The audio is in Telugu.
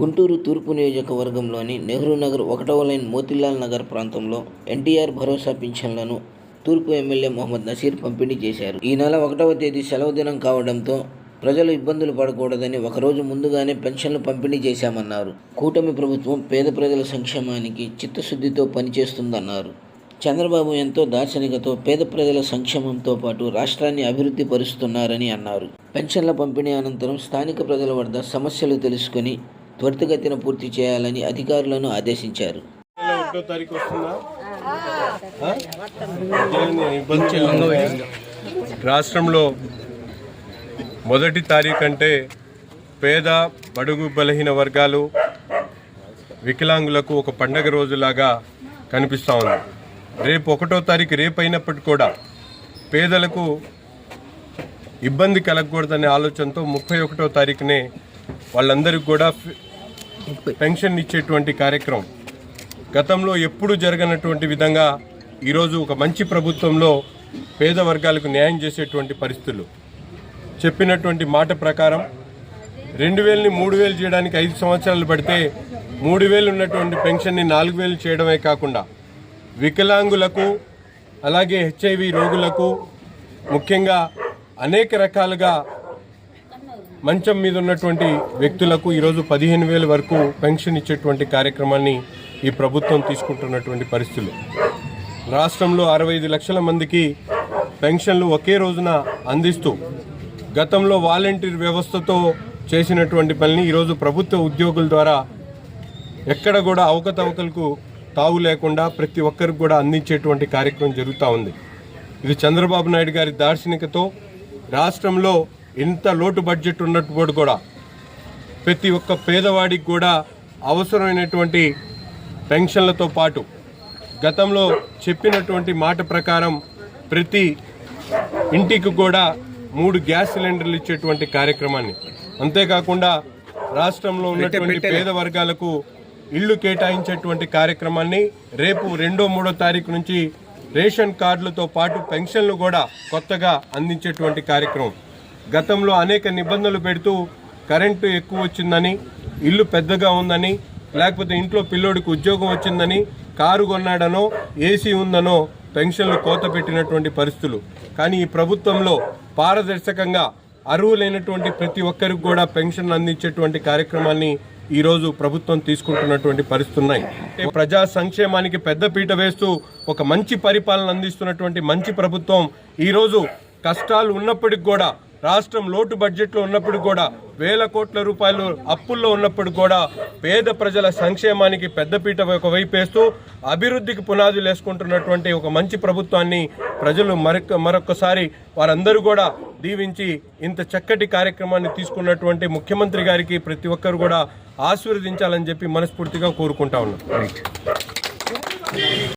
గుంటూరు తూర్పు నియోజకవర్గంలోని నెహ్రూ నగర్ ఒకటవ లైన్ మోతిలాల్ నగర్ ప్రాంతంలో ఎన్టీఆర్ భరోసా పింఛన్లను తూర్పు ఎమ్మెల్యే మొహమ్మద్ నసీర్ పంపిణీ చేశారు. ఈ నెల ఒకటవ తేదీ సెలవు దినం కావడంతో ప్రజలు ఇబ్బందులు పడకూడదని ఒకరోజు ముందుగానే పెన్షన్లు పంపిణీ చేశామన్నారు. కూటమి ప్రభుత్వం పేద ప్రజల సంక్షేమానికి చిత్తశుద్ధితో పనిచేస్తుందన్నారు. చంద్రబాబు ఎంతో దార్శనికతో పేద ప్రజల సంక్షేమంతో పాటు రాష్ట్రాన్ని అభివృద్ధి పరుస్తున్నారని అన్నారు. పెన్షన్ల పంపిణీ అనంతరం స్థానిక ప్రజల వద్ద సమస్యలు తెలుసుకుని త్వరితగతిన పూర్తి చేయాలని అధికారులను ఆదేశించారు. ఒకటో తారీఖు వస్తుందా? రాష్ట్రంలో మొదటి తారీఖు అంటే పేద బడుగు బలహీన వర్గాలు వికలాంగులకు ఒక పండగ రోజులాగా కనిపిస్తూ ఉంది. రేపు ఒకటో తారీఖు రేపు అయినప్పటికీ కూడా పేదలకు ఇబ్బంది కలగకూడదనే ఆలోచనతో ముప్పై ఒకటో తారీఖునే వాళ్ళందరికీ కూడా పెన్షన్ ఇచ్చేటువంటి కార్యక్రమం. గతంలో ఎప్పుడు జరగనటువంటి విధంగా ఈరోజు ఒక మంచి ప్రభుత్వంలో పేద వర్గాలకు న్యాయం చేసేటువంటి పరిస్థితులు. చెప్పినటువంటి మాట ప్రకారం రెండు వేలని మూడు వేలు చేయడానికి ఐదు సంవత్సరాలు పడితే మూడు వేలు ఉన్నటువంటి పెన్షన్ని నాలుగు వేలు చేయడమే కాకుండా వికలాంగులకు అలాగే హెచ్ఐవి రోగులకు ముఖ్యంగా అనేక రకాలుగా మంచం మీద ఉన్నటువంటి వ్యక్తులకు ఈరోజు పదిహేను వేల వరకు పెన్షన్ ఇచ్చేటువంటి కార్యక్రమాన్ని ఈ ప్రభుత్వం తీసుకుంటున్నటువంటి పరిస్థితులు. రాష్ట్రంలో అరవై ఐదు లక్షల మందికి పెన్షన్లు ఒకే రోజున అందిస్తూ గతంలో వాలంటీర్ వ్యవస్థతో చేసినటువంటి పనిని ఈరోజు ప్రభుత్వ ఉద్యోగుల ద్వారా ఎక్కడ కూడా అవకతవకలకు తావు లేకుండా ప్రతి ఒక్కరికి కూడా అందించేటువంటి కార్యక్రమం జరుగుతూ ఉంది. ఇది చంద్రబాబు నాయుడు గారి దార్శనికతో రాష్ట్రంలో ఇంత లోటు బడ్జెట్ ఉన్నప్పుడు కూడా ప్రతి ఒక్క పేదవాడికి కూడా అవసరమైనటువంటి పెన్షన్లతో పాటు గతంలో చెప్పినటువంటి మాట ప్రకారం ప్రతి ఇంటికి కూడా మూడు గ్యాస్ సిలిండర్లు ఇచ్చేటువంటి కార్యక్రమాన్ని. అంతేకాకుండా రాష్ట్రంలో ఉన్నటువంటి పేద వర్గాలకు ఇళ్ళు కేటాయించేటువంటి కార్యక్రమాన్ని రేపు రెండో మూడో తారీఖు నుంచి రేషన్ కార్డులతో పాటు పెన్షన్లు కూడా కొత్తగా అందించేటువంటి కార్యక్రమం. గతంలో అనేక నిబంధనలు పెడుతూ కరెంటు ఎక్కువ వచ్చిందని ఇల్లు పెద్దగా ఉందని లేకపోతే ఇంట్లో పిల్లోడికి ఉద్యోగం వచ్చిందని కారు కొన్నాడనో ఏసీ ఉందనో పెన్షన్లు కోత పెట్టినటువంటి పరిస్థితులు. కానీ ఈ ప్రభుత్వంలో పారదర్శకంగా అర్హులైనటువంటి ప్రతి ఒక్కరికి కూడా పెన్షన్ అందించేటువంటి కార్యక్రమాన్ని ఈరోజు ప్రభుత్వం తీసుకుంటున్నటువంటి పరిస్థితులు ఉన్నాయి. ప్రజా సంక్షేమానికి పెద్దపీట వేస్తూ ఒక మంచి పరిపాలన అందిస్తున్నటువంటి మంచి ప్రభుత్వం ఈరోజు కష్టాలు ఉన్నప్పటికి కూడా రాష్ట్రం లోటు బడ్జెట్లో ఉన్నప్పుడు కూడా వేల కోట్ల రూపాయలు అప్పుల్లో ఉన్నప్పుడు కూడా పేద ప్రజల సంక్షేమానికి పెద్దపీట ఒకవైపు వేస్తూ అభివృద్ధికి పునాదులు వేసుకుంటున్నటువంటి ఒక మంచి ప్రభుత్వాన్ని ప్రజలు మరొక మరొకసారి వారందరూ కూడా దీవించి ఇంత చక్కటి కార్యక్రమాన్ని తీసుకున్నటువంటి ముఖ్యమంత్రి గారికి ప్రతి ఒక్కరు కూడా ఆశీర్వదించాలని చెప్పి మనస్ఫూర్తిగా కోరుకుంటా ఉన్నాం.